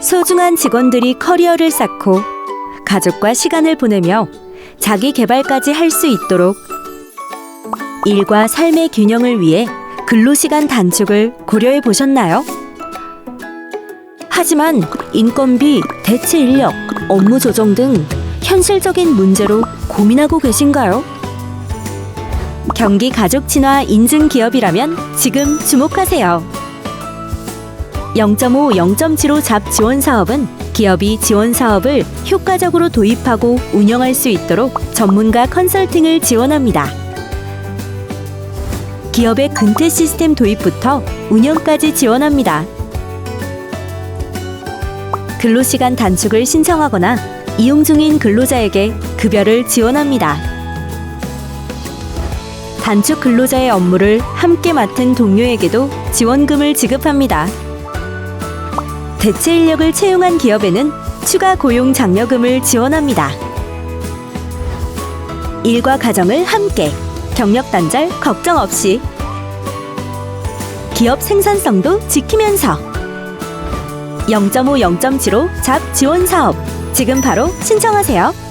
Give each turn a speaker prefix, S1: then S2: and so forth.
S1: 소중한 직원들이 커리어를 쌓고 가족과 시간을 보내며 자기 개발까지 할 수 있도록 일과 삶의 균형을 위해 근로시간 단축을 고려해 보셨나요? 하지만 인건비, 대체 인력, 업무 조정 등 현실적인 문제로 고민하고 계신가요? 경기 가족 친화 인증 기업이라면 지금 주목하세요. 0.5, 0.75 잡 지원 사업은 기업이 지원 사업을 효과적으로 도입하고 운영할 수 있도록 전문가 컨설팅을 지원합니다. 기업의 근태 시스템 도입부터 운영까지 지원합니다. 근로시간 단축을 신청하거나 이용 중인 근로자에게 급여를 지원합니다. 단축 근로자의 업무를 함께 맡은 동료에게도 지원금을 지급합니다. 대체 인력을 채용한 기업에는 추가 고용 장려금을 지원합니다. 일과 가정을 함께 경력 단절 걱정 없이 기업 생산성도 지키면서 0.5, 0.75 잡 지원 사업 지금 바로 신청하세요.